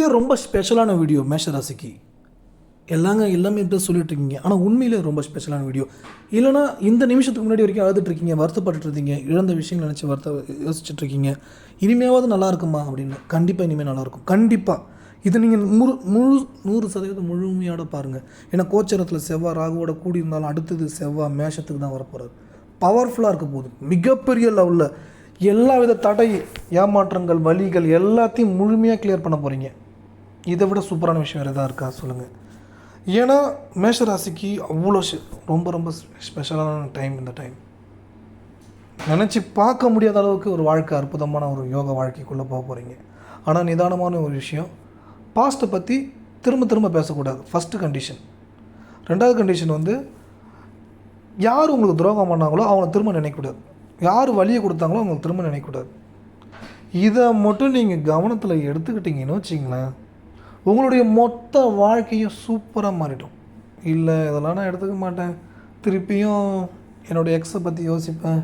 இது ரொம்ப ஸ்பெஷலான வீடியோ மேஷராசிக்கு. எல்லாங்க எல்லாமே இப்படி சொல்லிட்டு இருக்கீங்க ஆனால் உண்மையிலே ரொம்ப ஸ்பெஷலான வீடியோ இல்லைனா இந்த நிமிஷத்துக்கு முன்னாடி வரைக்கும் அழுதுட்டு இருக்கீங்க வருத்தப்பட்டு இருந்தீங்க இழந்த விஷயங்கள் நினச்சி வருத்த யோசிச்சுட்டு இருக்கீங்க இனிமேவாவது நல்லா இருக்குமா அப்படின்னு. கண்டிப்பாக இனிமேல் நல்லாயிருக்கும் கண்டிப்பாக இது நீங்கள் முழு முழு நூறு சதவீதம் முழுமையோட பாருங்கள் ஏன்னா கோச்சரத்தில் செவ்வாய் ராகுவோட கூடி இருந்தாலும் அடுத்தது செவ்வாய் மேஷத்துக்கு தான் வரப்போகிறது பவர்ஃபுல்லாக இருக்க போகுது. மிகப்பெரிய லெவலில் எல்லா வித தடை ஏமாற்றங்கள் வலிகள் எல்லாத்தையும் முழுமையாக கிளியர் பண்ண போகிறீங்க இதை விட சூப்பரான விஷயம் வேறு எதாவது இருக்கா? சொல்லுங்கள் ஏன்னா மேஷராசிக்கு அவ்வளோ ரொம்ப ரொம்ப ஸ்பெஷலான டைம் இந்த டைம் நினச்சி பார்க்க முடியாத அளவுக்கு ஒரு வாழ்க்கை அற்புதமான ஒரு யோக வாழ்க்கைக்குள்ளே போக போகிறீங்க ஆனால் நிதானமான ஒரு விஷயம். பாஸ்ட்டை பற்றி திரும்ப திரும்ப பேசக்கூடாது. ஃபஸ்ட்டு கண்டிஷன் ரெண்டாவது கண்டிஷன் வந்து யார் உங்களுக்கு துரோகம் பண்ணாங்களோ அவங்கள திரும்ப நினைக்கக்கூடாது. யார் வழியை கொடுத்தாங்களோ அவங்களுக்கு திரும்ப நினைக்கக்கூடாது. இதை மட்டும் நீங்கள் கவனத்தில் எடுத்துக்கிட்டீங்கன்னு வச்சிங்களேன் உங்களுடைய மொத்த வாழ்க்கையும் சூப்பராக மாறிடும். இல்லை இதெல்லாம் நான் எடுத்துக்க மாட்டேன். திருப்பியும் என்னுடைய எக்ஸை பற்றி யோசிப்பேன்.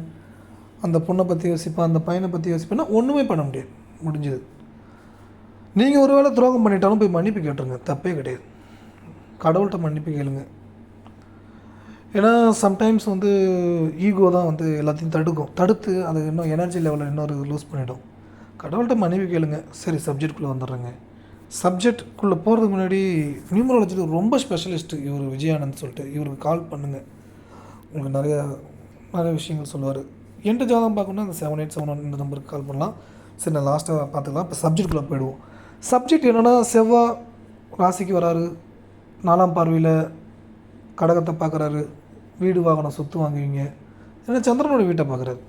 அந்த பொண்ணை பற்றி யோசிப்பேன். அந்த பையனை பற்றி யோசிப்பேன்னா ஒன்றுமே பண்ண முடியாது. முடிஞ்சது. நீங்கள் ஒருவேளை துரோகம் பண்ணிட்டாலும் போய் மன்னிப்பு கேட்டுருங்க. தப்பே கிடையாது. கடவுள்கிட்ட மன்னிப்பு கேளுங்க. ஏன்னா சம்டைம்ஸ் வந்து ஈகோ தான் வந்து எல்லாத்தையும் தடுக்கும். தடுத்து அது இன்னும் எனர்ஜி லெவலில் இன்னொரு லூஸ் பண்ணிவிடும் கடவுள்கிட்ட மனைவி கேளுங்க. சரி சப்ஜெக்ட்குள்ளே வந்துடுறேங்க. சப்ஜெக்ட்குள்ளே போகிறதுக்கு முன்னாடி நியூமராலஜியில் ரொம்ப ஸ்பெஷலிஸ்ட்டு இவர் விஜயானந்த் சொல்லிட்டு. இவருக்கு கால் பண்ணுங்கள் உங்களுக்கு நிறையா நிறைய விஷயங்கள் சொல்லுவார். என்கிட்ட ஜாதகம் பார்க்கணும்னா அந்த செவன் எயிட் செவன் ஒன் இந்த நம்பருக்கு கால் பண்ணலாம். சரி நான் லாஸ்ட்டாக பார்த்துக்கலாம். இப்போ சப்ஜெக்ட்குள்ளே போயிடுவோம். சப்ஜெக்ட் என்னென்னா செவ்வாய் ராசிக்கு வராரு. நாலாம் பார்வையில் கடகத்தை பார்க்குறாரு. வீடு வாகனம் சொத்து வாங்குவீங்க. ஏன்னா சந்திரனோட வீட்டை பார்க்குறாரு.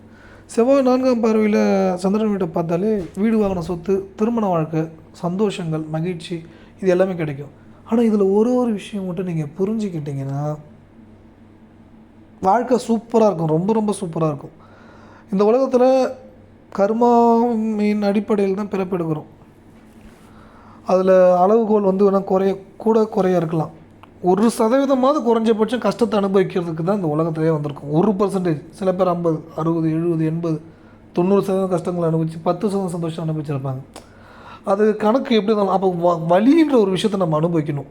செவ்வாய் நான்காம் பார்வையில் சந்திரன் வீட்டை பார்த்தாலே வீடு வாங்கின சொத்து திருமண வாழ்க்கை சந்தோஷங்கள் மகிழ்ச்சி இது எல்லாமே கிடைக்கும். ஆனால் இதில் ஒரு ஒரு விஷயம் மட்டும் நீங்கள் புரிஞ்சுக்கிட்டிங்கன்னா வாழ்க்கை சூப்பராக இருக்கும். ரொம்ப ரொம்ப சூப்பராக இருக்கும். இந்த உலகத்தில் கர்மாவின் அடிப்படையில் தான் பிறப்பெடுக்கிறோம் அதில் அளவுகோல் வந்து வேணால் குறைய கூட குறைய இருக்கலாம். ஒரு சதவீதமாவது குறைஞ்சபட்சம் கஷ்டத்தை அனுபவிக்கிறதுக்கு தான் இந்த உலகத்திலே வந்திருக்கும். ஒரு பர்சன்டேஜ் சில பேர் ஐம்பது அறுபது எழுபது எண்பது தொண்ணூறு சதவீதம் கஷ்டங்களை அனுபவிச்சு பத்து சதவீதம் சந்தோஷம் அனுபவிச்சிருப்பாங்க. அது கணக்கு எப்படி இருந்தாலும் அப்போ வ வழின்ற ஒரு விஷயத்தை நம்ம அனுபவிக்கணும்.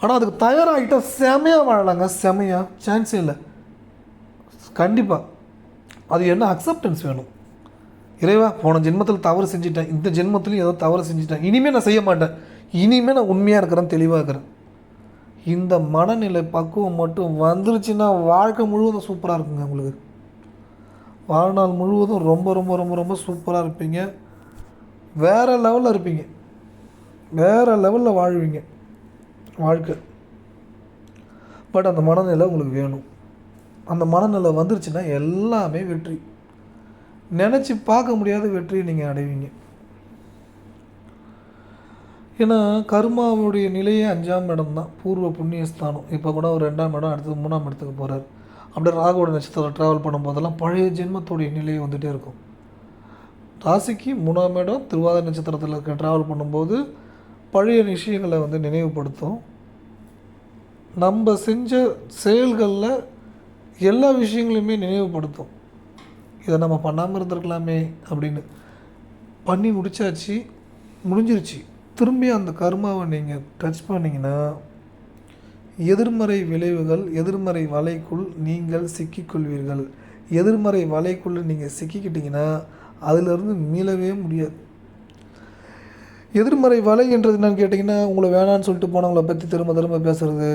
ஆனால் அதுக்கு தயாராகிட்டால் செமையாக வாழலாங்க. செமையாக சான்ஸே இல்லை. கண்டிப்பாக அது என்ன? அக்செப்டன்ஸ் வேணும். இறைவா போன ஜென்மத்தில் தவறு செஞ்சிட்டேன். இந்த ஜென்மத்திலையும் ஏதோ தவறு செஞ்சிட்டேன். இனிமேல் நான் செய்ய மாட்டேன். இனிமேல் நான் உண்மையாக இருக்கிறேன் தெளிவாக இருக்கிறேன். இந்த மனநிலை பக்குவம் மட்டும் வந்துருச்சுன்னா வாழ்க்கை முழுவதும் சூப்பராக இருக்குங்க உங்களுக்கு. வாழ்நாள் முழுவதும் ரொம்ப ரொம்ப ரொம்ப ரொம்ப சூப்பராக இருப்பீங்க. வேறு லெவலில் இருப்பீங்க. வேறு லெவலில் வாழ்வீங்க. வாழ்க்கை. பட் அந்த மனநிலை உங்களுக்கு வேணும். அந்த மனநிலை வந்துருச்சுன்னா எல்லாமே வெற்றி. நினச்சி பார்க்க முடியாத வெற்றியை நீங்கள் அடைவீங்க. ஏன்னா கர்மாவுடைய நிலையே அஞ்சாம் இடம் தான் பூர்வ புண்ணியஸ்தானம். இப்போ கூட ஒரு ரெண்டாம் இடம் அடுத்தது மூணாம் இடத்துக்கு போகிறார் அப்படியே ராகவோட நட்சத்திரம் ட்ராவல் பண்ணும்போதெல்லாம் பழைய ஜென்மத்துடைய நிலை வந்துகிட்டே இருக்கும். ராசிக்கு மூணாம் இடம் திருவாத நட்சத்திரத்தில் இருக்க ட்ராவல் பண்ணும்போது பழைய விஷயங்களை வந்து நினைவுபடுத்தும். நம்ம செஞ்ச செயல்களில் எல்லா விஷயங்களையுமே நினைவுபடுத்தும். இதை நம்ம பண்ணாமல் இருந்திருக்கலாமே அப்படின்னு. பண்ணி முடிச்சாச்சு முடிஞ்சிருச்சு. திரும்பி அந்த கர்மாவை நீங்கள் டச் பண்ணிங்கன்னா எதிர்மறை விளைவுகள் எதிர்மறை வலைக்குள் நீங்கள் சிக்கிக்கொள்வீர்கள். எதிர்மறை வலைக்குள்ளே நீங்கள் சிக்கிக்கிட்டிங்கன்னா அதிலிருந்து மீளவே முடியாது. எதிர்மறை வலை என்றது என்னன்னு கேட்டிங்கன்னா உங்களை வேணான்னு சொல்லிட்டு போனவங்களை பற்றி திரும்ப திரும்ப பேசுகிறது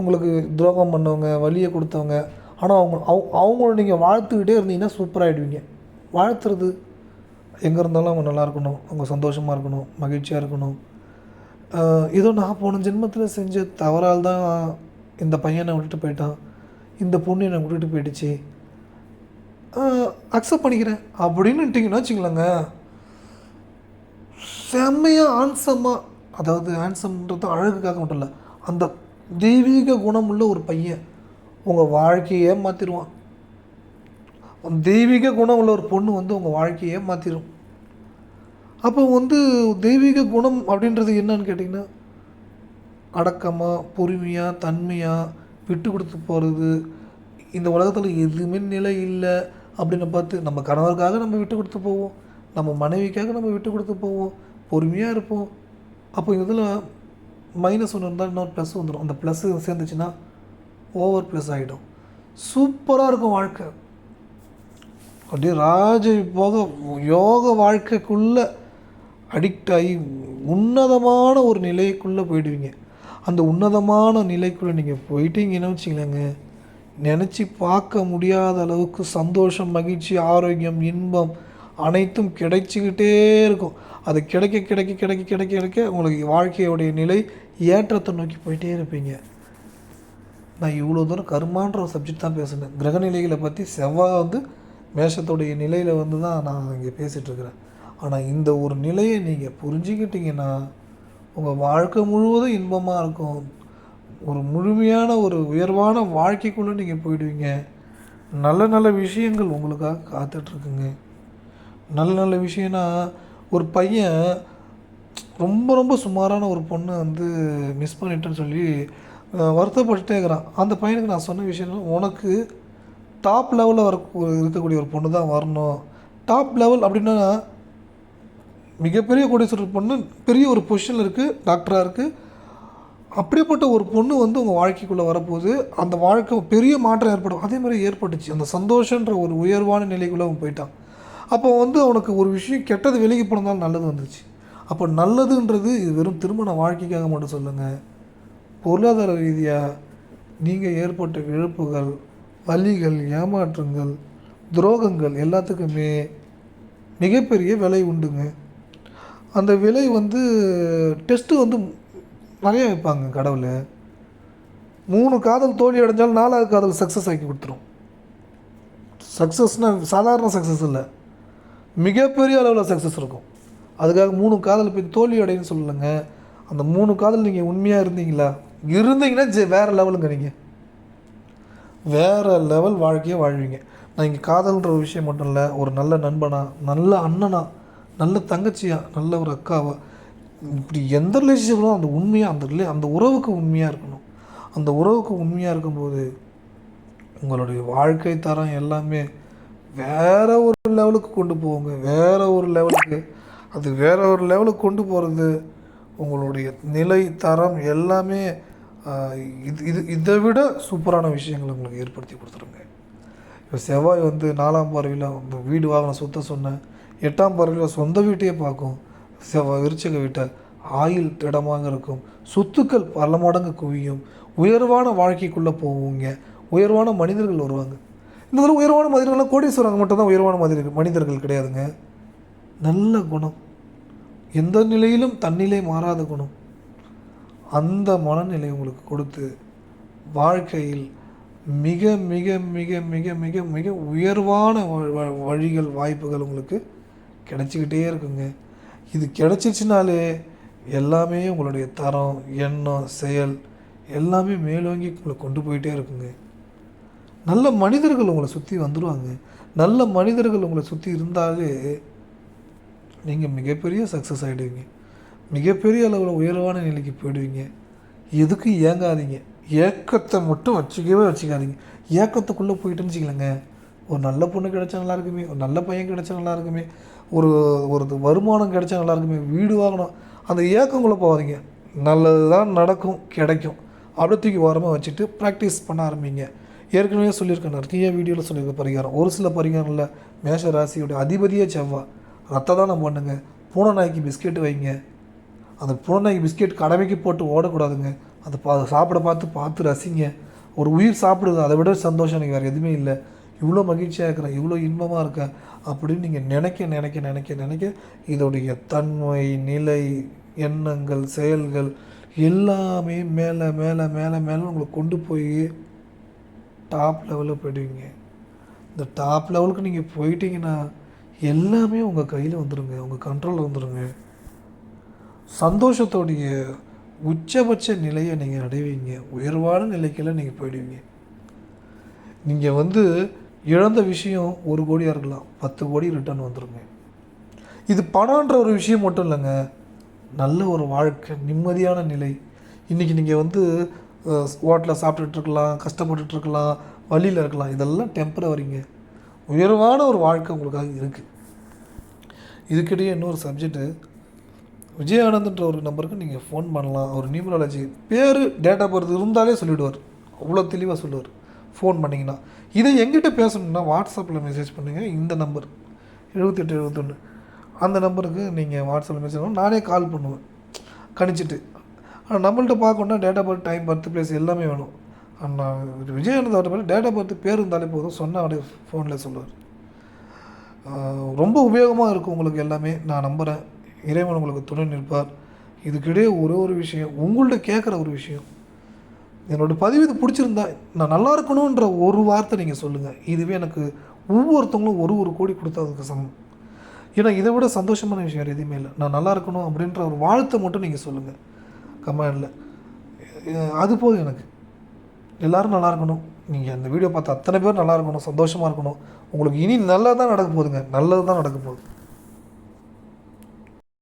உங்களுக்கு துரோகம் பண்ணவங்க வழியை கொடுத்தவங்க ஆனால் அவங்க அவங்க அவங்கள நீங்கள் வாழ்த்துக்கிட்டே இருந்தீங்கன்னா சூப்பராகிடுவீங்க வாழ்த்துறது எங்கே இருந்தாலும் அவங்க நல்லா இருக்கணும். அவங்க சந்தோஷமாக இருக்கணும். மகிழ்ச்சியாக இருக்கணும். ஏதோ நான் போன ஜென்மத்தில் செஞ்ச தவறால் தான் இந்த பையனை விட்டுட்டு போயிட்டான். இந்த பொண்ணு என்னை விட்டுட்டு போயிடுச்சு. அக்செப்ட் பண்ணிக்கிறேன் அப்படின்னுட்டிங்கன்னா வச்சுக்கலாங்க செம்மையாக ஆன்சமாக அதாவது ஆன்சம்ன்றது அழகுக்காக மட்டும் இல்லை அந்த தெய்வீக குணமுள்ள ஒரு பையன் உங்கள் வாழ்க்கையே மாற்றிடுவான் தெய்வீக குணம் உள்ள ஒரு பொண்ணு வந்து உங்கள் வாழ்க்கையே மாற்றிடும் அப்போ வந்து தெய்வீக குணம் அப்படின்றது என்னன்னு கேட்டிங்கன்னா அடக்கமாக பொறுமையாக தன்மையாக விட்டு கொடுத்து போகிறது இந்த உலகத்தில் எதுவுமே நிலை இல்லை அப்படின்னு பார்த்து நம்ம கணவருக்காக நம்ம விட்டு கொடுத்து போவோம் நம்ம மனைவிக்காக நம்ம விட்டு கொடுத்து போவோம் பொறுமையாக இருப்போம். அப்போ இதில் மைனஸ் ஒன்று இருந்தால் இன்னொரு ப்ளஸ் வந்துடும் அந்த ப்ளஸ்ஸு சேர்ந்துச்சுன்னா ஓவர் ப்ளஸ் ஆகிடும் சூப்பராக இருக்கும் வாழ்க்கை. அப்படியே ராஜ போக யோக வாழ்க்கைக்குள்ளே அடிக்ட் ஆகி உன்னதமான ஒரு நிலைக்குள்ளே போயிடுவீங்க. அந்த உன்னதமான நிலைக்குள்ளே நீங்கள் போயிட்டீங்கன்னு வச்சுங்களேங்க நினச்சி பார்க்க முடியாத அளவுக்கு சந்தோஷம் மகிழ்ச்சி ஆரோக்கியம் இன்பம் அனைத்தும் கிடைச்சிக்கிட்டே இருக்கும். அது கிடைக்க கிடைக்க கிடைக்க கிடைக்க கிடைக்க உங்களுக்கு வாழ்க்கையோடைய நிலை ஏற்றத்தை நோக்கி போயிட்டே இருப்பீங்க. நான் இவ்வளோ தூரம் கருமான்ற ஒரு சப்ஜெக்ட் தான் பேசுனேன். கிரகநிலைகளை பற்றி செவ்வாய் வந்து மேஷத்துடைய நிலையில் வந்து தான் நான் இங்கே பேசிகிட்ருக்கிறேன் ஆனால் இந்த ஒரு நிலையை நீங்கள் புரிஞ்சுக்கிட்டிங்கன்னா உங்கள் வாழ்க்கை முழுவதும் இன்பமாக இருக்கும். ஒரு முழுமையான ஒரு உயர்வான வாழ்க்கைக்குள்ளே நீங்கள் போயிடுவீங்க. நல்ல நல்ல விஷயங்கள் உங்களுக்காக காத்துட்ருக்குங்க. நல்ல நல்ல விஷயம்னா ஒரு பையன் ரொம்ப ரொம்ப சுமாரான ஒரு பொண்ணை வந்து மிஸ் பண்ணிட்டேன்னு சொல்லி வருத்தப்பட்டுட்டே இருக்கிறான். அந்த பையனுக்கு நான் சொன்ன விஷயம் உனக்கு டாப் லெவலில் வர இருக்கக்கூடிய ஒரு பொண்ணு தான் வரணும். டாப் லெவல் அப்படின்னா மிகப்பெரிய கோடீஸ்வரர் பொண்ணு பெரிய ஒரு பொசிஷனில் இருக்குது டாக்டராக இருக்குது அப்படிப்பட்ட ஒரு பொண்ணு வந்து உங்கள் வாழ்க்கைக்குள்ளே வரப்போகுது. அந்த வாழ்க்கை பெரிய மாற்றம் ஏற்படும். அதே மாதிரி ஏற்பட்டுச்சு. அந்த சந்தோஷன்ற ஒரு உயர்வான நிலைக்குள்ளே அவன் போயிட்டான். அப்போ வந்து அவனுக்கு ஒரு விஷயம் கெட்டது விலகி போனதால் நல்லது வந்துச்சு அப்போ நல்லதுன்றது இது வெறும் திருமண வாழ்க்கைக்காக மட்டும் சொல்லுங்கள் பொருளாதார ரீதியாக நீங்கள் ஏற்பட்ட இழப்புகள் வலிகள் ஏமாற்றங்கள் துரோகங்கள் எல்லாத்துக்குமே மிகப்பெரிய விலை உண்டுங்க. அந்த விலை வந்து டெஸ்ட்டு வந்து நிறைய வைப்பாங்க கடவுள். மூணு காதல் தோல்வி அடைஞ்சாலும் நாலாவது காதல் சக்ஸஸ் ஆக்கி கொடுத்துரும். சக்ஸஸ்னால் சாதாரண சக்ஸஸ் இல்லை. மிகப்பெரிய அளவில் சக்ஸஸ் இருக்கும். அதுக்காக மூணு காதல் போய் தோல்வி அடையன்னு சொல்லலைங்க. அந்த மூணு காதல் நீங்கள் உண்மையாக இருந்தீங்களா? இருந்தீங்கன்னா ஜெ வேறு லெவலுங்க நீங்கள் வேறு லெவல் வாழ்க்கையை வாழ்வீங்க. நான் இங்கே காதல்ன்ற ஒரு விஷயம் மட்டும் இல்லை ஒரு நல்ல நண்பனா நல்ல அண்ணனா நல்ல தங்கச்சியா நல்ல ஒரு அக்காவா இப்படி எந்த ரிலேஷன்ஷிப்லாம் அந்த உண்மையாக அந்த ரிலே அந்த உறவுக்கு உண்மையாக இருக்கணும். அந்த உறவுக்கு உண்மையாக இருக்கும்போது உங்களுடைய வாழ்க்கை தரம் எல்லாமே வேற ஒரு லெவலுக்கு கொண்டு போவோங்க வேற ஒரு லெவலுக்கு அது வேற ஒரு லெவலுக்கு கொண்டு போகிறது உங்களுடைய நிலை தரம் எல்லாமே இது இது இதை விட சூப்பரான விஷயங்களை உங்களுக்கு ஏற்படுத்தி கொடுத்துருங்க. இப்போ செவ்வாய் வந்து நாலாம் பார்வையில் வீடு வாகனம் சுத்த சொன்னேன் எட்டாம் பார்வையில் சொந்த வீட்டையே பார்க்கும். செவ்வாய் விருச்சக வீட்டை ஆயில் இடமாக இருக்கும். சொத்துக்கள் பல மடங்கு குவியும். உயர்வான வாழ்க்கைக்குள்ளே போவீங்க. உயர்வான மனிதர்கள் வருவாங்க. இந்த தடவை உயர்வான மனிதர்கள்லாம் கோடீஸ்வரங்க மட்டும் தான் உயர்வான மனிதர்கள் மனிதர்கள் கிடையாதுங்க. நல்ல குணம். எந்த நிலையிலும் தன்னிலை மாறாத குணம். அந்த மனநிலை உங்களுக்கு கொடுத்து வாழ்க்கையில் மிக மிக மிக மிக மிக மிக உயர்வான வ- வ- வழிகள் வாய்ப்புகள் உங்களுக்கு கிடச்சிக்கிட்டே இருக்குங்க. இது கிடச்சிச்சினாலே எல்லாமே உங்களுடைய தரம் எண்ணம் செயல் எல்லாமே மேலோங்கி உங்களை கொண்டு போயிட்டே இருக்குங்க. நல்ல மனிதர்கள் உங்களை சுற்றி வந்துடுவாங்க நல்ல மனிதர்கள் உங்களை சுற்றி இருந்தாலே நீங்கள் மிகப்பெரிய சக்ஸஸ் ஆகிடுவீங்க மிகப்பெரிய அளவில் உயர்வான நிலைக்கு போயிடுவீங்க. எதுக்கும் ஏங்காதீங்க. ஏக்கத்தை மட்டும் வச்சுக்கவே வச்சுக்காதீங்க. ஏக்கத்துக்குள்ளே போயிட்டுன்னு வச்சுக்கலங்க. ஒரு நல்ல பொண்ணு கிடைச்சா நல்லா இருக்குமே. ஒரு நல்ல பையன் கிடைச்சா நல்லா இருக்குமே. ஒரு ஒரு வருமானம் கிடைச்சா நல்லா இருக்குமே. வீடு வாங்கணும். அந்த ஏக்கங்குள்ளே போகாதீங்க. நல்லது தான் நடக்கும் கிடைக்கும். அப்படியே தூக்கி ஓரமாக வச்சுட்டு ப்ராக்டிஸ் பண்ண ஆரம்பிங்க. ஏற்கனவே சொல்லியிருக்கேன் நிறைய வீடியோவில் சொல்லியிருக்க பரிகாரம். ஒரு சில பரிகாரம்ல மேஷ ராசியோட அதிபதியே செவ்வாய் ரத்த தானம் பண்ணுங்க. பூனை நாய்க்கு பிஸ்கெட் வைங்க. அந்த பூனை பிஸ்கெட் கடமைக்கு போட்டு ஓடக்கூடாதுங்க. அதை பா சாப்பிட பார்த்து பார்த்து ரசிங்க. ஒரு உயிர் சாப்பிடுது அதை விட சந்தோஷம். எனக்கு வேறு எதுவுமே இல்லை. இவ்வளோ மகிழ்ச்சியாக இருக்கிறேன் இவ்வளோ இன்பமாக இருக்கேன் அப்படின்னு நீங்கள் நினைக்க நினைக்க நினைக்க நினைக்க இதோடைய தன்மை நிலை எண்ணங்கள் செயல்கள் எல்லாமே மேலே மேலே மேலே மேலே உங்களை கொண்டு போய் டாப் லெவலில் போயிடுவீங்க. இந்த டாப் லெவலுக்கு நீங்கள் போயிட்டீங்கன்னா எல்லாமே உங்கள் கையில் வந்துடுங்க உங்கள் கண்ட்ரோலில் வந்துடுங்க சந்தோஷத்தோடைய உச்சபட்ச நிலையை நீங்கள் அடைவீங்க. உயர்வான நிலைக்கெல்லாம் நீங்கள் போயிடுவீங்க. நீங்கள் வந்து இழந்த விஷயம் ஒரு கோடியாக இருக்கலாம். பத்து கோடி ரிட்டர்ன் வந்துருங்க. இது பணன்ற ஒரு விஷயம் மட்டும் இல்லைங்க. நல்ல ஒரு வாழ்க்கை நிம்மதியான நிலை. இன்றைக்கி நீங்கள் வந்து ஹோட்டலில் சாப்பிட்டுட்ருக்கலாம் இருக்கலாம் கஷ்டப்பட்டுட்டு இருக்கலாம் வழியில் இருக்கலாம். இதெல்லாம் டெம்பரவரிங்க உயர்வான ஒரு வாழ்க்கை உங்களுக்காக இருக்குது இதுக்கிடையே இன்னொரு சப்ஜெக்ட்டு விஜயானந்த்ன்ற ஒரு நம்பருக்கு நீங்கள் ஃபோன் பண்ணலாம். அவர் நியூமராலஜி பேர் டேட்டா பர்த் இருந்தாலே சொல்லிவிடுவார் அவ்வளோ தெளிவாக சொல்லுவார். ஃபோன் பண்ணிங்கன்னா. இதை எங்கிட்ட பேசணும்னா வாட்ஸ்அப்பில் மெசேஜ் பண்ணுங்கள் இந்த நம்பர் எழுபத்தெட்டு எழுபத்தொன்று அந்த நம்பருக்கு நீங்கள் வாட்ஸ்அப்பில் மெசேஜ் பண்ணணும். நானே கால் பண்ணுவேன். கணிச்சிட்டு. ஆனால் நம்மள்ட்ட பார்க்கணுன்னா date of birth time birth place எல்லாமே வேணும். ஆனால் விஜயானந்த் அவர்கிட்ட டேட் டேட்டா பர்த் பேர் இருந்தாலே போதும். சொன்ன அப்படியே ஃபோனில் சொல்லுவார். ரொம்ப உபயோகமாக இருக்கும் உங்களுக்கு எல்லாமே. நான் நம்புகிறேன் இறைவன் உங்களுக்கு துணை நிற்பார். இதுக்கிடையே ஒரே ஒரு விஷயம் உங்கள்கிட்ட கேட்குற ஒரு விஷயம். என்னோட பதிவு இது பிடிச்சிருந்தா நான் நல்லா இருக்கணுன்ற ஒரு வார்த்தை நீங்கள் சொல்லுங்கள் இதுவே எனக்கு ஒவ்வொருத்தவங்களும் ஒரு ஒரு கோடி கொடுத்தா அதுக்கு சமம். ஏன்னா இதை விட சந்தோஷமான விஷயம் வேறு எதுவுமே இல்லை. நான் நல்லா இருக்கணும் அப்படின்ற ஒரு வாழ்த்தை மட்டும் நீங்கள் சொல்லுங்கள் கமெண்டில் அது போதும் எனக்கு. எல்லோரும் நல்லா இருக்கணும். நீங்கள் அந்த வீடியோ பார்த்து அத்தனை பேர் நல்லா இருக்கணும் சந்தோஷமாக இருக்கணும். உங்களுக்கு இனி நல்லது தான் நடக்க போகுதுங்க. நல்லது தான் நடக்க போகுது.